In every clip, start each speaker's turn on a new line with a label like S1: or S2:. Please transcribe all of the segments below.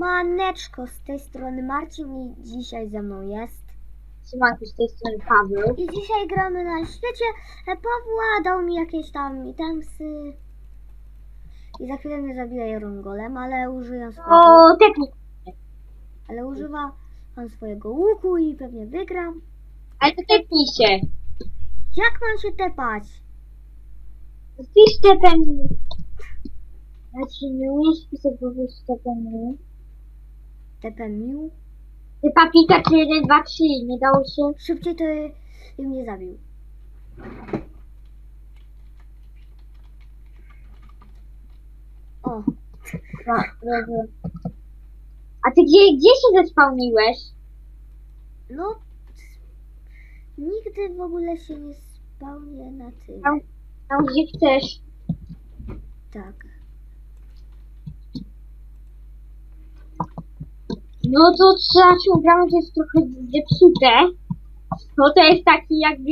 S1: Siemaneczko, z tej strony Marcin i dzisiaj ze mną jest.
S2: Siemanko, z tej strony Paweł.
S1: I dzisiaj gramy na świecie e, Pawła, dał mi jakieś tam itemsy. I za chwilę mnie zabije Iron Golem, ale użyję swojego,
S2: O, technik.
S1: ale używa on swojego łuku i pewnie wygram.
S2: Ale to tepnij się.
S1: Jak mam się tepać?
S2: Wpisz tepnij. Znaczy, nie umiesz pisać po prostu tepnij.
S1: Tepemiu?
S2: Typa Pikachu 1, 2, 3. Nie dało się?
S1: Szybciej to i- mnie zabił. O,
S2: No. A ty gdzie, gdzie się zespałniłeś?
S1: no. Nigdy w ogóle się nie spełnię na tym.
S2: Tam, tam gdzie chcesz.
S1: Tak.
S2: No to trzeba się ubrać, to jest trochę zepsute. No to jest taki jakby...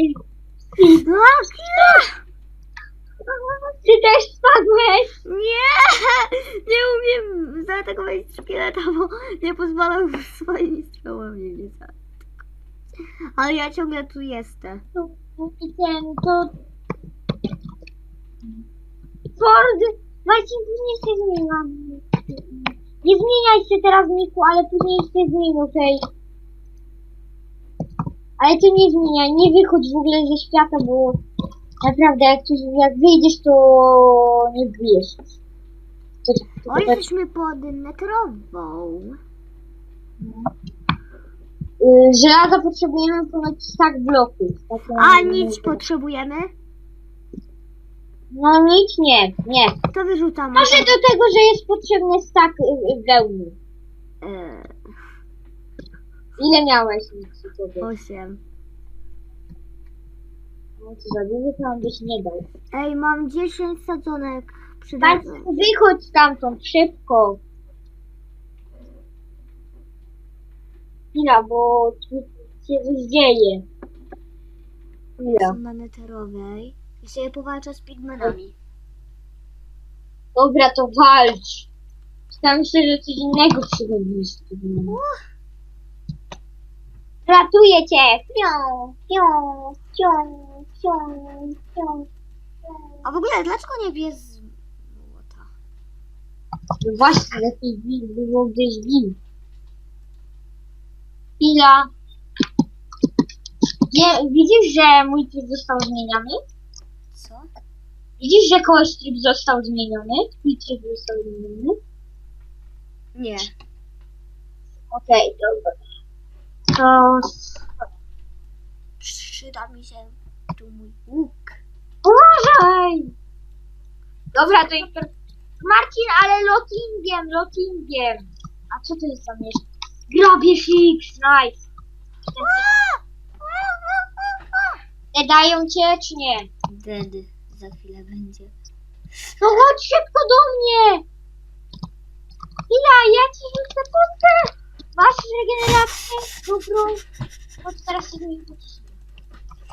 S2: Ty też spadłeś!
S1: Nie! Nie umiem zaatakować szkieleta, bo nie pozwalam swoimi strzałami zaatakować. Ale ja ciągle tu jestem.
S2: i ten, to... Ford, Marcin, później się zmieniłam. Nie zmieniaj się teraz, Miku, ale później się zmienił tej. Ale ty nie zmieniaj, nie wychodź w ogóle ze świata, bo naprawdę jak, tu, jak wyjdziesz, to nie wbijesz. To, to,
S1: O,
S2: to, to,
S1: jesteśmy pod metrową.
S2: y, żelaza potrzebujemy ponad stack bloków. Takie-
S1: A nic potrzebujemy?
S2: No nic nie, nie.
S1: To wyrzucam.
S2: Może do tego, że jest potrzebny stak y, y, wełny.
S1: E,
S2: Ile miałeś nic sobie?
S1: osiem.
S2: No to za dużo to on byś nie dał.
S1: Ej, mam 10 sadzonek.
S2: Tak,
S1: Przydatne.
S2: wychodź stamtąd, szybko. Chwila, bo tu się coś dzieje. Chwila.
S1: Są I sobie powalczę z pigmenami.
S2: Dobra, to walcz. Tam myślę, że coś innego przychodzisz. Ratuję cię! Pią, pią, pią, pią, pią.
S1: A w ogóle, dlaczego nie bije z młota?
S2: No właśnie, lepiej bij, było gdzieś bij. Chwila. Widzisz, że mój tryb został zmieniony? Widzisz, że kogoś tryb został zmieniony? Twój tryb został zmieniony?
S1: Nie.
S2: Okej, dobra. To...
S1: Przyda mi się tu mój łuk.
S2: Uważaj! Dobra, to jest... Marcin, ale lotingiem, lotingiem. A co to jest za miejsce? Grabież X, nice. Nie dają cię, czy nie?
S1: Dead za chwilę będzie.
S2: No chodź szybko do mnie! Chwila, ja ci rzucę potkę! Masz regenerację dobrą. Chodź teraz się do mnie pocisnę.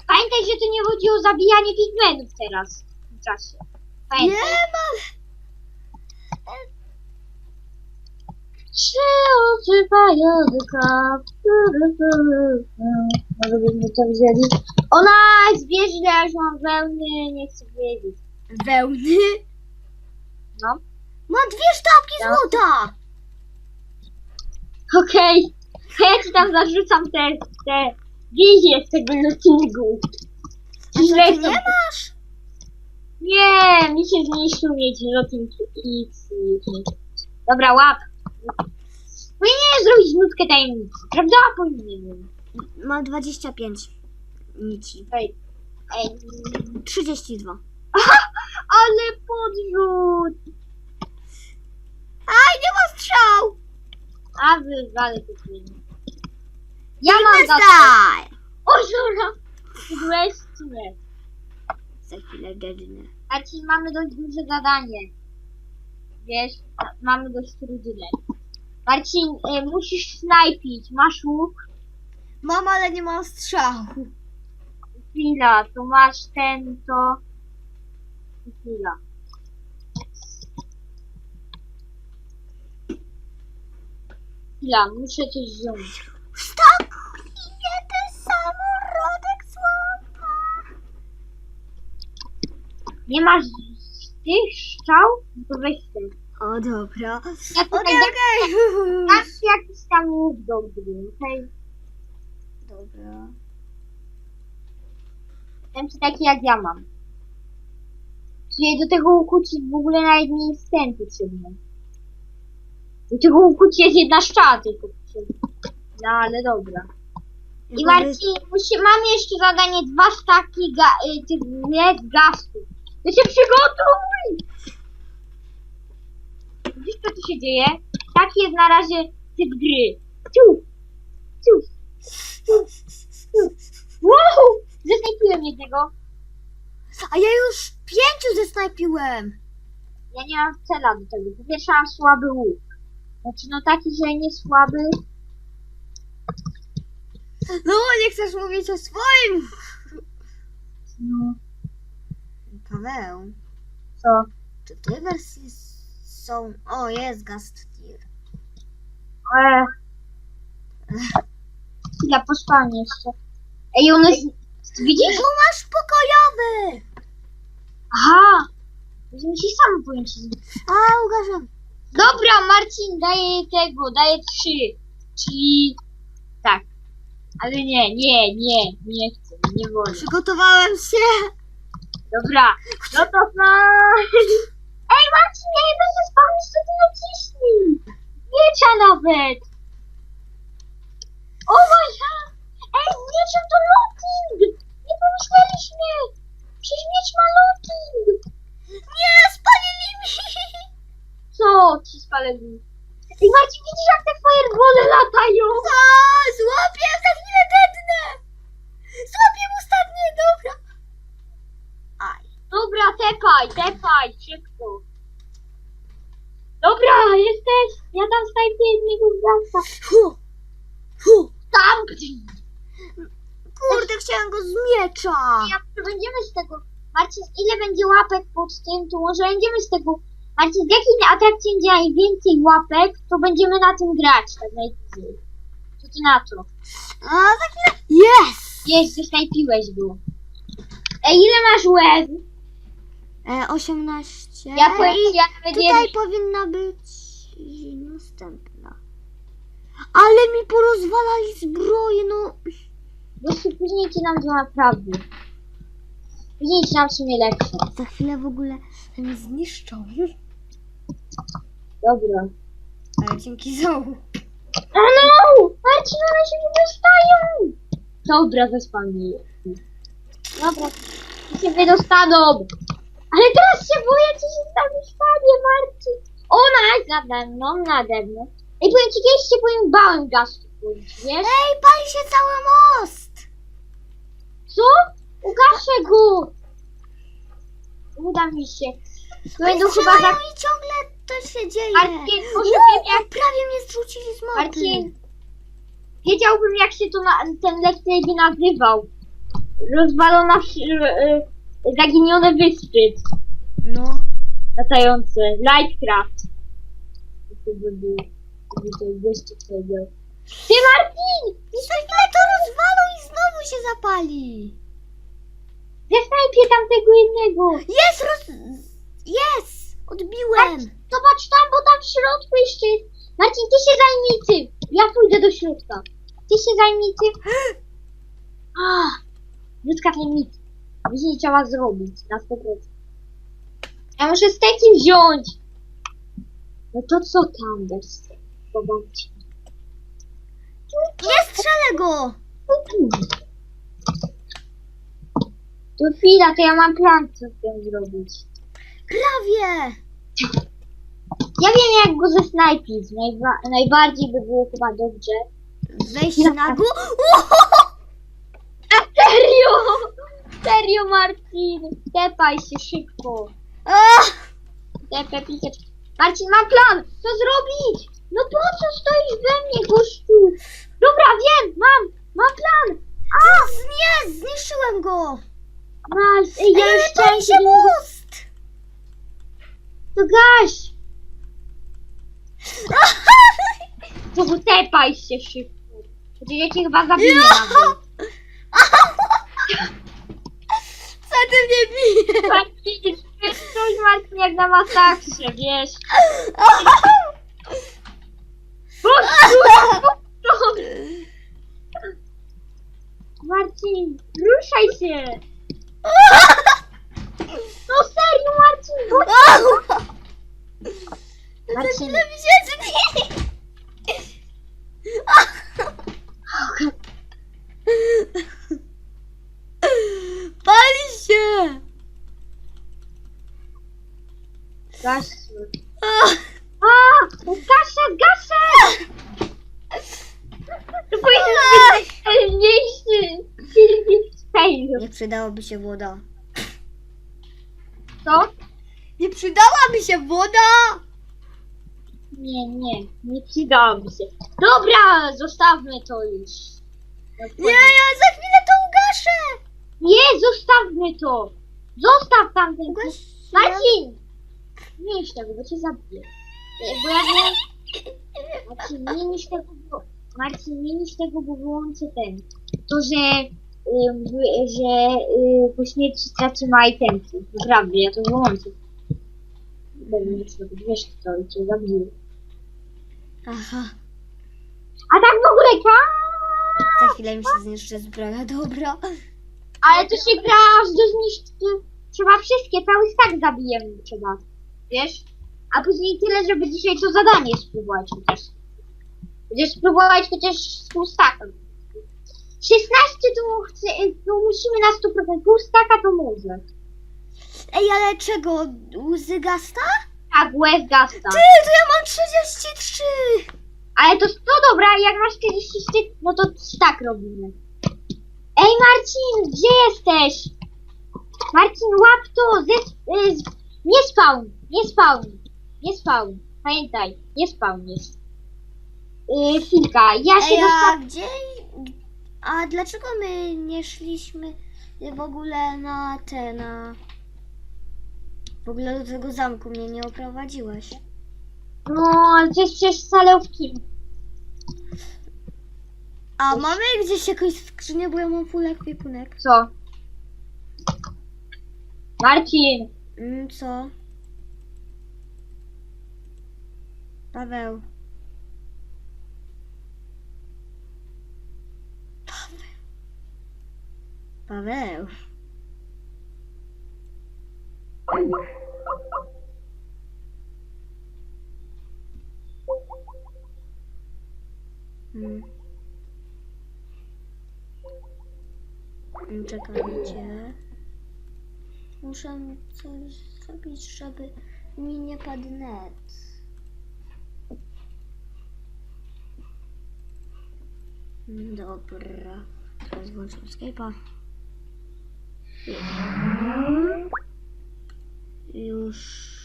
S2: Pamiętaj, że to nie chodzi o zabijanie pigmentów teraz. W tym czasie. Pamiętaj.
S1: mam!
S2: Trzy oczy pająka. Może byśmy to wzięli. Ona zbierze, ja już mam wełny, nie chcę wiedzieć.
S1: Wełny?
S2: No.
S1: Mam dwie sztabki
S2: Ja-
S1: złota!
S2: Okej. Ja ci tam zarzucam te, te wizje z tego lootingu.
S1: A co, ty
S2: Źle
S1: nie masz?
S2: Nie, mi się zmniejszył mieć looting X. Dobra, łap. Powinienem zrobić nutkę tajemnicy, prawda? Powinienem.
S1: Mam 25 nici.
S2: Ej, ej.
S1: 32.
S2: Ale podrzut!
S1: Aj, nie ma strzał!
S2: A wywalę to film. Ja mam to.
S1: Wystaj!
S2: O, żura! Byłeś czy nie?
S1: Za chwilę gadnę.
S2: A ci mamy dość duże zadanie. Wiesz, mamy dość trudne. Marcin, e, musisz snajpić. Masz łuk?
S1: Mam, ale nie mam strzału.
S2: Chwila, to masz ten, to... Chwila. chwila, muszę coś wziąć.
S1: Tak, idzie ten samorodek słowa.
S2: Nie masz tych strzał? No To weź ten.
S1: O, dobra.
S2: Ja tutaj
S1: Okej, okej.
S2: ci jakiś tam łuk dobry, okej?
S1: Dobra.
S2: Ci taki jak ja mam. Czyli do tego łuku ci w ogóle nawet nie jest ten potrzebny. Do tego łuku ci jest jedna strzała tylko potrzebna. No ale dobra. I Marcin, musi, mam jeszcze zadanie dwa staki ga, y, tych led gastów. To się przygotuj! Widzisz co tu się dzieje? Taki jest na razie typ gry. Ciu! Ciu! Ciu! Ciu! Wow! Zasnajpiłem jednego.
S1: A ja już pięciu zesnajpiłem.
S2: Ja nie mam cela do tego. Po pierwsze mam słaby łuk. Znaczy no taki, że nie słaby.
S1: No, nie chcesz mówić o swoim.
S2: No.
S1: Paweł,
S2: Co?
S1: czy te wersje są... O, jest Gast Tier.
S2: Eee. Chwila, jeszcze. Ej, one... z- Widzisz?
S1: Tu masz pokojowy.
S2: Aha! Się sam pojęcie
S1: A, ugarzam.
S2: Dobra, Marcin daje tego, daje trzy. Czyli tak. Ale nie, nie, nie, nie chcę, nie wolno.
S1: Przygotowałem się.
S2: Dobra, no to na... Ej Marcin, ja nie będę spał, jeszcze ty naciśnij. Miecza nawet. O my god. Ej, mieczem to looting. Pomyśleliśmy. Przecież miecz ma looting.
S1: Nie, spalili mi.
S2: Co ci spalili? Ej Marcin, widzisz jak te firebole latają?
S1: A, złapię za chwilę dednę. Złapię ostatnie, dobra. Aj.
S2: Dobra, tepaj, tepaj, szybko. Dobra, jesteś. Ja tam snajpię jednego gwiazda.
S1: Hu, hu.
S2: Tam!
S1: Kurde, chciałem go z miecza.
S2: Jak będziemy z tego... Marcin, ile będzie łapek pod tym, to może będziemy z tego... Marcin, z jakiej atrakcji będzie najwięcej łapek, to będziemy na tym grać, tak najbliżej. Co ty na to?
S1: A, za chwilę. Yes.
S2: Jest, zasnajpiłeś go. Ej, ile masz łez?
S1: E, 18.
S2: Ja powiem
S1: I
S2: ja nawet nie
S1: tutaj powinna być następna. Ale mi porozwalali zbroję, no.
S2: Się później ci nam to naprawdę. Później ci nam w sumie lepsze.
S1: Za chwilę w ogóle mnie zniszczą.
S2: Dobra.
S1: Ale dzięki za łuk.
S2: O no! Marcin, one się nie dostają! Dobra, je. Dobra, I się wydostaną. Ale teraz się boję, co się tam stanie, Marcin. Ona jest nade mną, nade mną. Ej, powiem ci, kiedyś się powiem, bałem wiesz?
S1: Ej, pali się cały most!
S2: Co? Ugaszę go! Uda mi się. Będą chyba za...
S1: I ciągle to się dzieje.
S2: Marcin, może wiem jak...
S1: prawie mnie zrzucili z mapy.
S2: Marcin, wiedziałbym jak się to na, ten let's play by nazywał. Rozwalona, e, zaginione wyspy
S1: No.
S2: latające. Lightcraft. To by był, to by to jeszcze powiedział. Ty Marcin!
S1: Za chwilę to rozwalą i znowu się zapali.
S2: Zesnajpie tamtego jednego.
S1: Jest roz... Jest! Odbiłem.
S2: Zobacz tam, bo tam w środku jeszcze jest. Marcin, ty się zajmij tym. Ja pójdę do środka. Ty się zajmij tym. Ah, ludzka limit. Później trzeba zrobić na 100%. Ja muszę steki wziąć. No to co tam dać? Zobaczcie.
S1: Nie strzelę go.
S2: No tu. To chwila, to ja mam plan, co z tym zrobić.
S1: Prawie.
S2: Ja wiem, jak go zesnajpić. Najba- najbardziej by było chyba dobrze.
S1: Wejść na górę.
S2: A serio? Serio, Marcin? Tepaj się szybko. Tepę, pisać. Marcin, mam plan! Co zrobić? No po co stoisz we mnie, gościu? Dobra, wiem, mam! Mam plan!
S1: A! Nie, zniszczyłem go.
S2: Nice! Ej, ja już chciałem się
S1: most.
S2: To gaś! To tepaj się szybko. Chociaż ja cię chyba zabiję nawet.
S1: Co ty mnie bijesz?
S2: Marcin, coś Marcin jak na masakrze, wiesz. Puść, puść. Marcin, ruszaj się. No serio, Marcin, puść. Marcin,
S1: Ile mi się zmieni? Pali się!
S2: gasz. A, gaszę, gaszę. To powinien być filmik
S1: Nie przydałoby się woda.
S2: Co?
S1: Nie przydałaby się woda!
S2: Nie, nie, nie przydałoby się. Dobra, zostawmy to już.
S1: Nie, ja za chwilę to ugaszę!
S2: Nie, zostawmy to. Zostaw tamten.
S1: Ugasiłem.
S2: Marcin! Nie niż tego, bo cię zabiję. Nie, Bo ja nie... Marcin, nie niż tego, bo... Marcin, nie niż tego, bo wyłączę ten. To, że... że y, po śmierci tracimy itemki. Naprawdę, ja to wyłączę. Będę tego, wiesz co, i cię zabiję.
S1: Aha,
S2: A tak w ogóle ka...
S1: za chwilę mi się zniszczy zbroja, dobra.
S2: Ale to się gra aż do zniszczenia. Trzeba wszystkie, cały stack zabijemy trzeba. Wiesz? A później tyle, żeby dzisiaj to zadanie spróbować chociaż. Będziesz spróbować chociaż z pół stacka. 16 to, to musimy na 100%. Pół stacka to może.
S1: Ej, ale czego? Łzy gasta?
S2: Tak, łez gasta.
S1: Ty, to ja mam 33!
S2: Ale to, to dobra, jak masz kiedyś wszyscy, no to tak robimy. Ej Marcin, gdzie jesteś? Marcin, łap to! Ze, y, z, nie spawn, nie spawn, nie spawn. Pamiętaj, nie spawn jest. Yy, chwilka, ja się
S1: Ej, a
S2: dostałem.
S1: gdzie... A dlaczego my nie szliśmy w ogóle na te, na... W ogóle do tego zamku mnie nie oprowadziłeś.
S2: No, ale to jest przecież salewki.
S1: A mamy gdzieś jakąś skrzynię, bo ja mam full ekwipunek.
S2: Co? Marcin,
S1: Mm, co? Paweł. Paweł. Mm. Mm, Czekajcie. Muszę coś zrobić, żeby mi nie padł net. Dobra. Teraz włączę Skype'a. Już.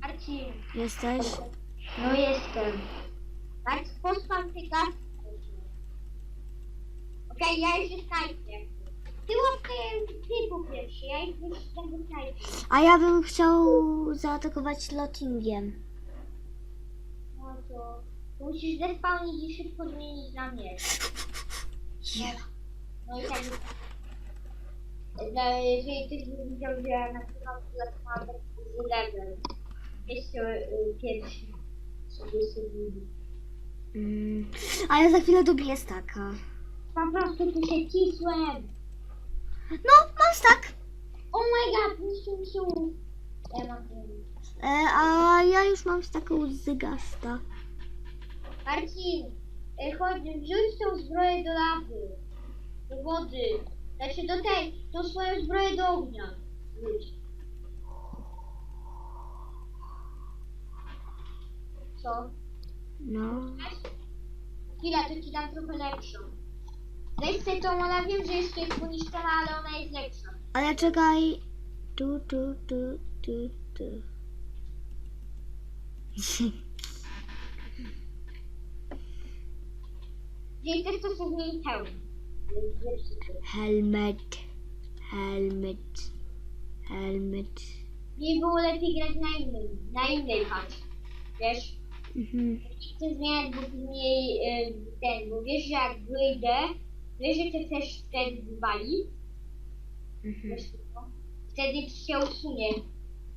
S2: Marcin,
S1: Jesteś?
S2: no jestem. Marcin, posłam ty gaz. Okej, ja już jest najpierw. Ty łapkę, ty po pierwsze, ja już będę najpierw.
S1: A ja bym chciał zaatakować lottingiem.
S2: No to musisz zespałnić i szybko zmienić na mnie.
S1: Yeah.
S2: No i tak. No, jeżeli ktoś by widział, że ja nagrywam telefon z level. Jest to y, pierwszy. Sobie sobie.
S1: Mm. A ja za chwilę dobiję staka.
S2: Po prostu tu się cisłem.
S1: No, mam stak.
S2: Oh my god, niszczą się. Ja mam.
S1: E, a ja już mam staka łzy gasta.
S2: Marcin, e, chodź, wrzuć tą zbroję do lawy. Do wody. Znaczy do tej, tą swoją zbroję do ognia. Wrzuć. Co?
S1: No.
S2: Chwila, to ci dam trochę lepszą. Weź sobie tą, ona wiem, że jest tutaj poniszczona, ale ona jest lepsza.
S1: Ale czekaj. Tu, tu, tu, tu, tu.
S2: Też to sobie zmieni hełm.
S1: Helmet. Helmet. Helmet.
S2: Mi było lepiej grać na innym, na innej patrz. Wiesz?
S1: Mhm.
S2: Nie chcę zmieniać, bo później y, ten, bo wiesz, że jak wyjdę, cię też wtedy wywali.
S1: Mhm.
S2: Wiesz co? Wtedy ci się usunie.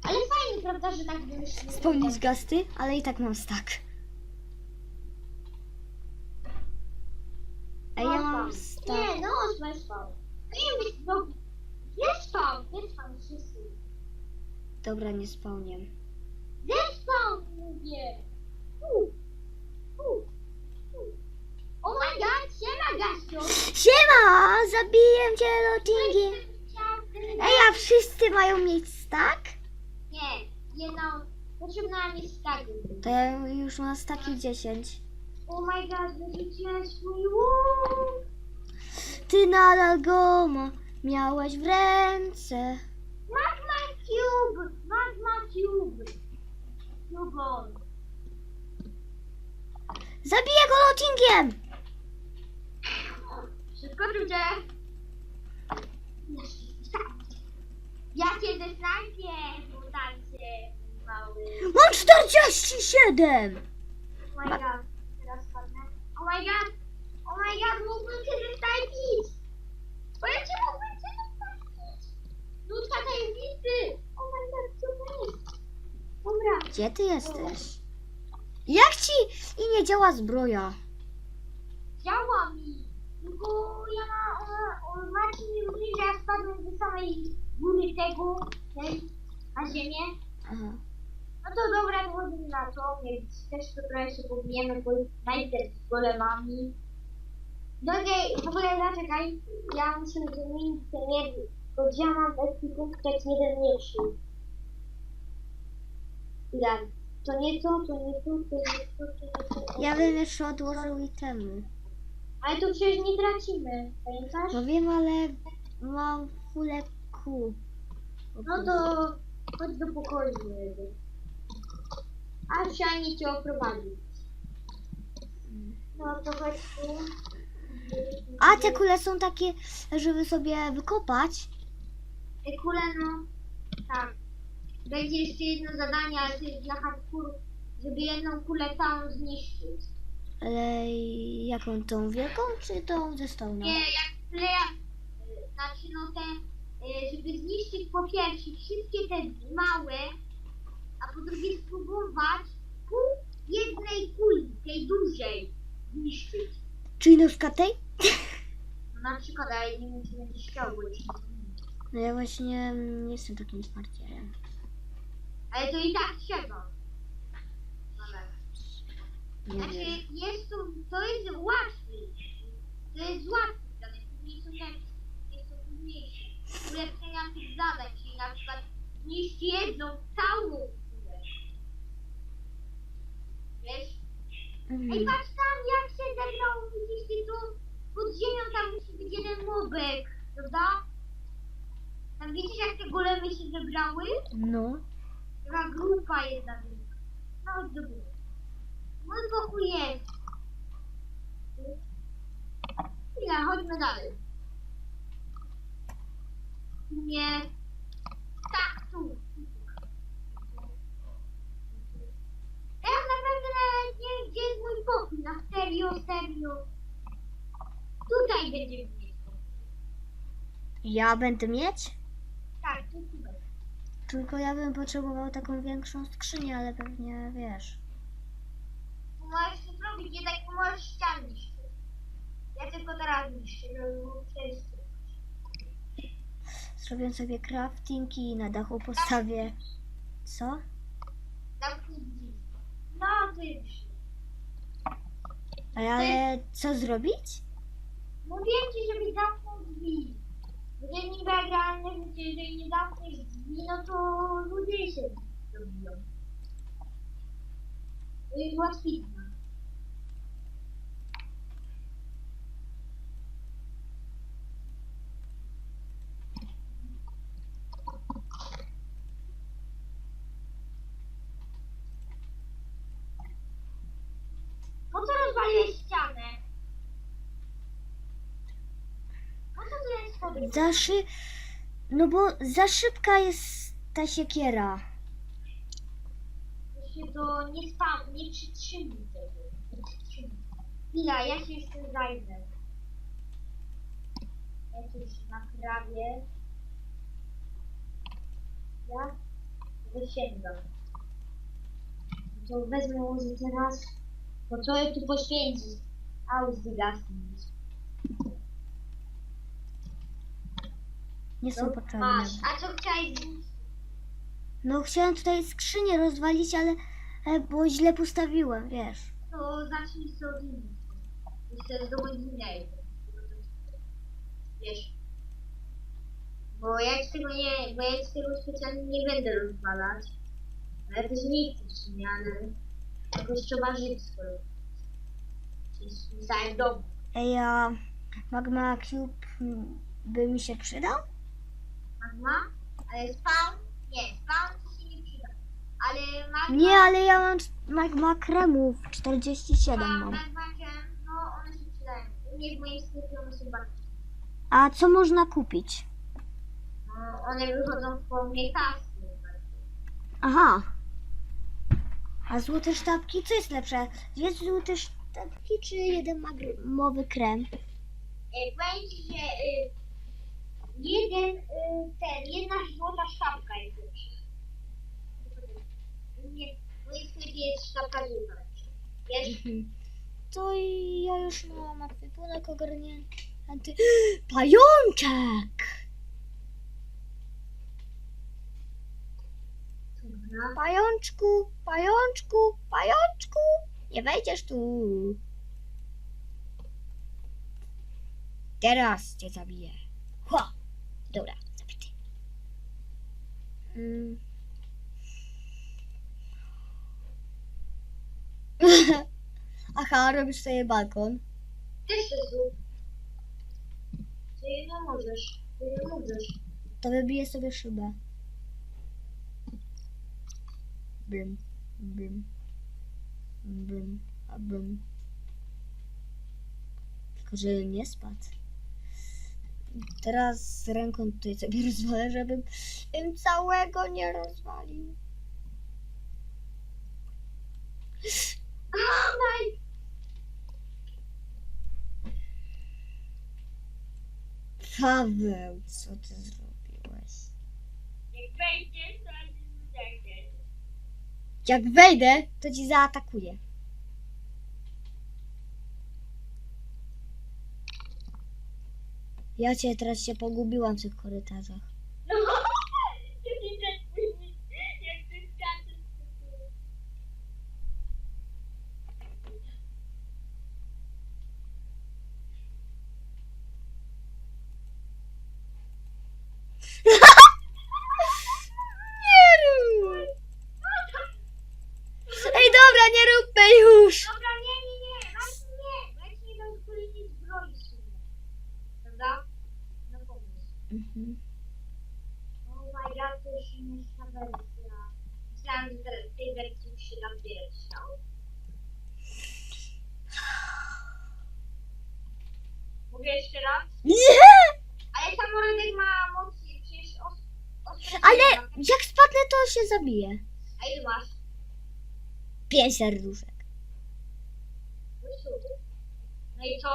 S2: Ale fajnie, prawda, że tak wymyśliłem.
S1: Spełnić gasty, ale i tak mam stack. A ja mam stack.
S2: Nie, no, masz spał. Nie, być, no, nie spał, nie spał, wszyscy.
S1: Dobra, nie spełnię.
S2: Zespał, mówię. U, u, u. Oh my god, siema Gasiu.
S1: Siema! Zabiję cię lotingiem. Ej, a wszyscy mają mieć stack?
S2: Nie, jedną, potrzebna mi stagu.
S1: To ja już mam staki 10.
S2: Oh my god, wyrzuciłem swój łuk.
S1: Ty nadal go ma, miałeś w ręce.
S2: Magma Cube, Magma Cube. Cube.
S1: Zabiję go lotingiem!
S2: Przeskoczył cię. Ja cię zesnajpię, mutancie, mały.
S1: Mam 47!
S2: Oh my god, teraz padnę. Oh my god, oh my god, mógłbym cię zesnajpić. Bo ja cię mógłbym cię zesnajpić. Nutka tajemnicy. Oh my god, jest? Dobra.
S1: Gdzie ty jesteś? Jak ci i nie działa zbroja?
S2: Działa mi. Tylko ja ma, o, o, Marcin mi mówi, że ja spadłem do samej góry tego, tej, na ziemię.
S1: Aha.
S2: No to dobra, to chodzimy na to, więc też to trochę się pobijemy, bo najpierw z golemami. No nie, w ogóle zaczekaj, ja muszę wymienić ten jeden, bo ja mam ekwipunkt tak jeden mniejszy. Ile? To nie to, to nie to, to nie to, to nie to.
S1: Ja bym jeszcze odłożył itemy.
S2: Ale to przecież nie tracimy, pamiętasz?
S1: No wiem, ale mam fulę Q.
S2: No to chodź do pokoju mojego. A przynajmniej cię oprowadzi. No to chodź tu.
S1: A te kule są takie, żeby sobie wykopać.
S2: Te kule, no. Tak. Będzie jeszcze jedno zadanie, ale to jest dla hardcore, żeby jedną kulę całą zniszczyć.
S1: Ale jaką tą wielką, czy tą ze?
S2: Nie, jak kleja, y, znaczy no te, y, żeby zniszczyć po pierwsze wszystkie te małe, a po drugie spróbować pół jednej kuli, tej dużej, zniszczyć.
S1: Czyli nóżka tej?
S2: No na przykład, ale nie wiem, czy będzie chciał, bo ci-
S1: No ja właśnie nie jestem takim smarcierem.
S2: Ale to i tak trzeba. Ale.
S1: Nie
S2: Znaczy,
S1: wiem.
S2: jest to, to jest łatwy. To jest łatwy zadań, później są lepsze, jest to trudniejsze. Ulepszenia tych zadań, czyli na przykład niszcz jedną całą kulę. Wiesz? Ej,
S1: Mhm.
S2: patrz tam, jak się zebrał, widzisz ty tu? Pod ziemią tam musi być jeden mobek, prawda? Tam widzisz, jak te golemy się zebrały?
S1: No.
S2: Taka grupa jedna. No chodź Mój pokój jest. Chwila, chodźmy dalej. Nie. Tak, tu. Ja naprawdę nie gdzie jest mój pokój. Na serio, serio. Tutaj będzie miejsce.
S1: Ja będę mieć?
S2: Tak, tu tutaj.
S1: Tylko ja bym potrzebował taką większą skrzynię, ale pewnie wiesz.
S2: Możesz to zrobić, jednak nie możesz ścian niszczyć. Ja tylko teraz niszczę, żeby było przejście.
S1: Zrobię sobie crafting i na dachu postawię. Co?
S2: Zamknij drzwi. No, to już.
S1: Ale co zrobić?
S2: Mówiłem ci, żebyś zamknął drzwi. Będzie niby realne życie, jeżeli nie zamkniesz drzwi, no to ludzie się dobiją. To jest łatwizna. Po co rozwaliłeś ścianę?
S1: Za szy... No bo za szybka jest ta siekiera.
S2: To się to nie spam, nie przytrzymuj tego. Chwila, ja się jeszcze zajmę. Ja już naprawię. Ja wysięgam. To wezmę może teraz. Bo co ja tu poświęcić? A, zgasnąć.
S1: Nie są
S2: No,
S1: potrzebne.
S2: masz. A co chciałeś?
S1: No chciałem tutaj skrzynię rozwalić, ale e, bo źle postawiłem, wiesz.
S2: To zacznij sobie innych. Jeszcze zdobyć innej. Wiesz. Bo ja ci tego nie, bo ja ci tego specjalnie nie będę rozwalać. Ale też nie chcę w sumie, ale jakoś trzeba żyć w całym domu.
S1: Ej, a Magma Cube by mi się przydał?
S2: Magma? Ale spawn? Nie, spawn ci się nie przyda. Ale magma...
S1: Nie, ale ja mam Magma Kremów 47
S2: ma-
S1: mam.
S2: magma, no one się przydają. U mnie w moim sklepie one są bardzo
S1: A co można kupić?
S2: No, one wychodzą w formie kasy.
S1: Aha. A złote sztabki, co jest lepsze? Dwie złote sztabki czy jeden magmowy krem?
S2: E, powiem ci, że y, jeden, y, ten, jedna złota sztabka jest lepsza. U mnie w moim sklepie jest sztabka złota lepsza. Wiesz?
S1: To i ja już mam ekwipunek ogarnięty. Pajączek!
S2: Dobra.
S1: Pajączku, pajączku, pajączku! Nie wejdziesz tu. Teraz cię zabiję. Ho! Dobra, zabity. Mm. Aha, robisz sobie balkon.
S2: Też się zrób. Ty nie możesz. Ty nie możesz.
S1: To wybiję sobie szybę. Bym, bym, bym, a bym. Tylko, że nie spadł. Teraz z ręką tutaj sobie rozwalę, żebym im całego nie rozwalił.
S2: A, naj...
S1: Paweł, co ty zrobiłeś?
S2: Jak wejdziesz, to nie zejdziesz.
S1: Jak wejdę, to ci zaatakuję. Ja cię teraz się pogubiłam w tych korytarzach.
S2: No, jak ty jak ty skaczesz.
S1: Nie rób! Ej, dobra, nie róbmy już!
S2: Dobra, nie, nie, nie, Marcin, nie, bo ja ci nie dam kolejnej zbroi w sumie. Prawda? No pomysł.
S1: Mhm.
S2: Oh my god, to już inna wersja. Myślałam, że teraz w tej wersji już się nam pierwszą. Mówię jeszcze raz?
S1: Nie!
S2: Ale samolot ma moc przecież os... os-
S1: Ale jak spadnę, to się zabiję.
S2: A ile masz?
S1: Pięć serduszek.
S2: No. No i co?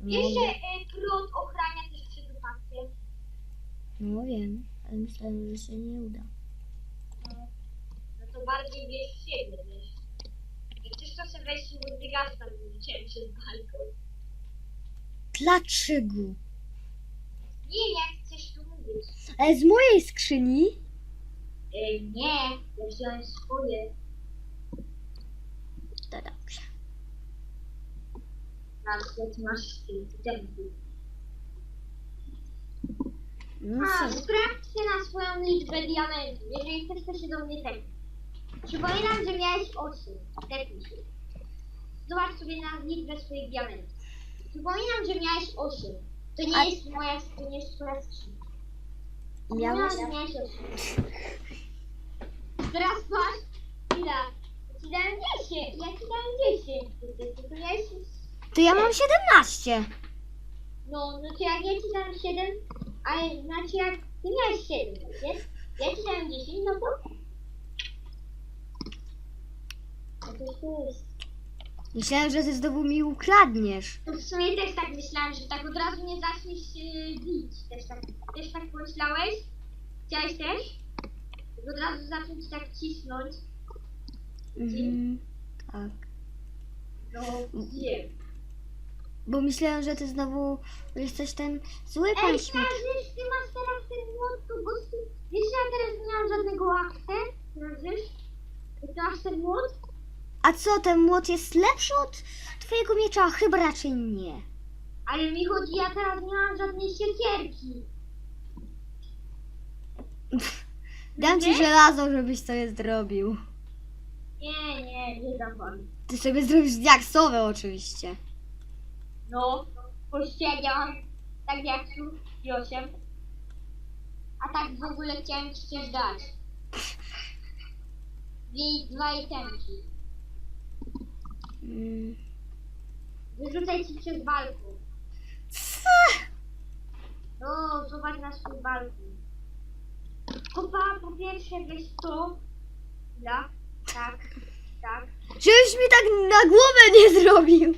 S1: No,
S2: Jeszcze y, prąd ochrania też przed upadkiem.
S1: no wiem, ale myślałem, że się nie uda.
S2: No, no to bardziej wiesz w siebie, wiesz. Jak chcesz to sobie weź i wygasz tam rzuciłem przez balkon.
S1: Dlaczego?
S2: Nie, jak chcesz tu mówić.
S1: Ale z mojej skrzyni?
S2: Y, nie, ja wziąłem swoje.
S1: To dobrze.
S2: Ty, tempi.
S1: No
S2: A,
S1: co?
S2: sprawdźcie na swoją liczbę diamentów, jeżeli chcesz to się do mnie tepnąć. Przypominam, że miałeś 8. Tepnij się. Zobacz sobie na liczbę swoich diamentów. Przypominam, że miałeś 8. To nie
S1: A-
S2: jest moja, to nie jest twoja skrzynka.
S1: Miałeś?
S2: Miałeś 8. Teraz chwila. Ja ci dałem 10, ja ci dałem 10. To miałeś,
S1: To ja mam 17.
S2: No, no to jak ja ci dam 7, a znaczy jak ty miałeś 7, wiesz? Ja ci dam 10, no to... No to to jest...
S1: Myślałem, że ty znowu mi ukradniesz.
S2: To w sumie też tak myślałam, że tak od razu nie zaczniesz yy, bić. Też tak, też tak pomyślałeś? Chciałeś też? Od razu zacząć tak cisnąć.
S1: Mhm. Tak.
S2: No, wiem.
S1: Bo myślałem, że ty znowu jesteś ten zły pan
S2: Ej,
S1: śmiech.
S2: Śmiesz, ty masz teraz ten młot, to bo ty... Wiesz, że ja teraz nie mam żadnego akce? Wiesz? Ty masz ten młot?
S1: A co, ten młot jest lepszy od twojego miecza? Chyba raczej nie.
S2: Ale mi chodzi, ja teraz nie mam żadnej siekierki.
S1: Dam ci żelazo, żebyś sobie zrobił.
S2: Nie, nie, nie dam wam.
S1: Ty sobie zrobisz diaksowe oczywiście.
S2: No, mam tak jak tu i 8. A tak w ogóle chciałem ci coś dać. Dwie, dwa itemki.
S1: Mm.
S2: Wyrzucaj ci przez balkon.
S1: Co?
S2: No, zobacz na swój balkon. Kupa, po pierwsze weź to. Ja, tak, tak.
S1: Żebyś mi tak na głowę nie zrobił.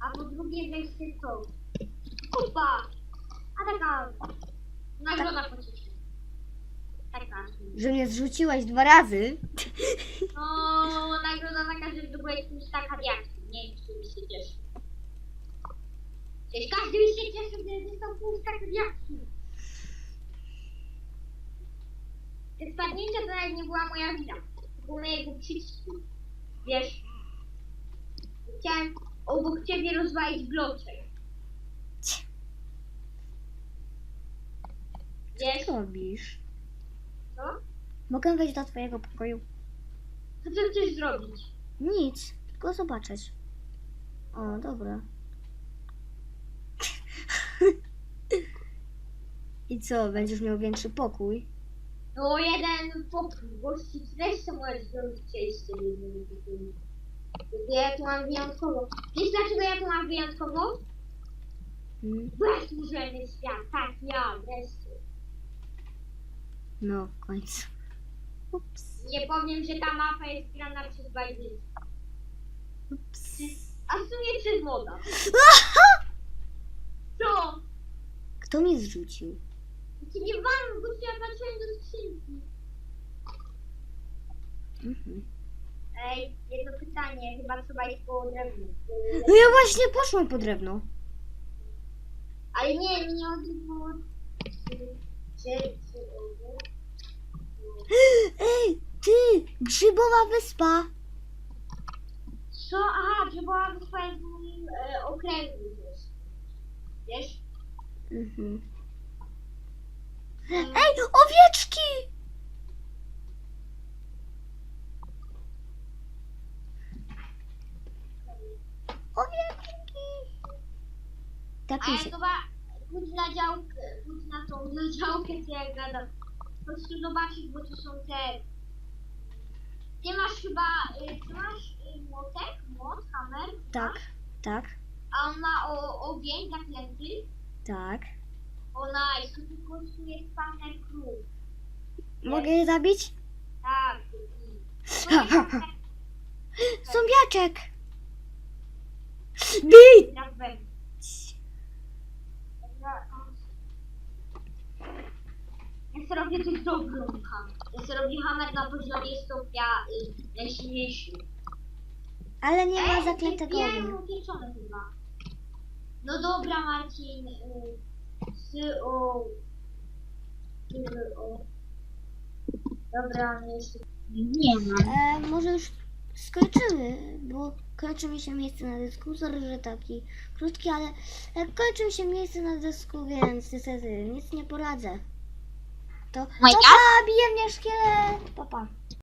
S2: A po drugie weź ty to. Kupa! A taka nagroda pocieszenia. Taka.
S1: Że mnie zrzuciłaś dwa razy.
S2: No, nagroda taka, że zdobyłeś pusta kadiaki. Nie wiem, czy mi się cieszy. Przecież każdy mi się cieszy, gdy dostał pusta kadiaki. Te spadnięcia to nawet nie była moja wina. To był mojego przycisku. Wiesz, chciałem obok ciebie rozwalić bloczek. Wiesz,
S1: Co robisz? Mogę wejść do twojego pokoju?
S2: Co ty chcesz zrobić?
S1: Nic, tylko zobaczyć. O, dobra. I co, będziesz miał większy pokój?
S2: No jeden pokój, gości też jednym pokoju. Tylko ja tu mam wyjątkowo. Wiesz dlaczego ja tu mam wyjątkowo?
S1: Hmm?
S2: Bo ja świat, tak, ja, wreszcie.
S1: No, w końcu. Ups.
S2: Nie powiem, że ta mapa jest grana przez Bajdyny.
S1: Ups.
S2: A w sumie przez moda. Co?
S1: Kto mnie zrzucił?
S2: Ci nie walą, bo ja patrzyłem do skrzynki.
S1: Mhm.
S2: Ej, jedno pytanie, chyba trzeba iść po drewno.
S1: No ja właśnie poszłam po drewno.
S2: Ale nie, nie odbyło. Czy, czy,
S1: Ej, ty! Grzybowa wyspa!
S2: Co? Aha, była wyspa w moim e, okręgu też. Wiesz?
S1: Mhm. Ej, owieczki! Owieczki! Tak
S2: A
S1: mi
S2: ja
S1: się...
S2: chyba pójdź na działkę, pójdź na tą na działkę, co ja gadam. Po prostu zobaczyć, bo to są te... Ty masz chyba, y, ty masz y, młotek, młot, hammer?
S1: Tak, tak,
S2: A on ma o, ogień zaklęty?
S1: tak.
S2: O nice, to po prostu jest Panther Crew.
S1: Mogę je zabić?
S2: Tak. To jest Panther
S1: Zombiaczek! Bij!
S2: na pewno. Dobra, o. Ja sobie robię coś dobrą hammer. Ja sobie robię hammer na poziomie stopnia y, najsilniejszy.
S1: Ale nie ma zaklętego
S2: Ja
S1: ognia.
S2: mam upieczone chyba. No dobra Marcin. Y, sy o. Sy o. Dobra, nie jest. Nie mam.
S1: E, może już skończymy, bo kończy mi się miejsce na dysku. Sorry, że taki krótki, ale e, kończy mi się miejsce na dysku, więc niestety nic nie poradzę. To, to
S2: Moja?
S1: pa, bije mnie szkielet! Pa, pa.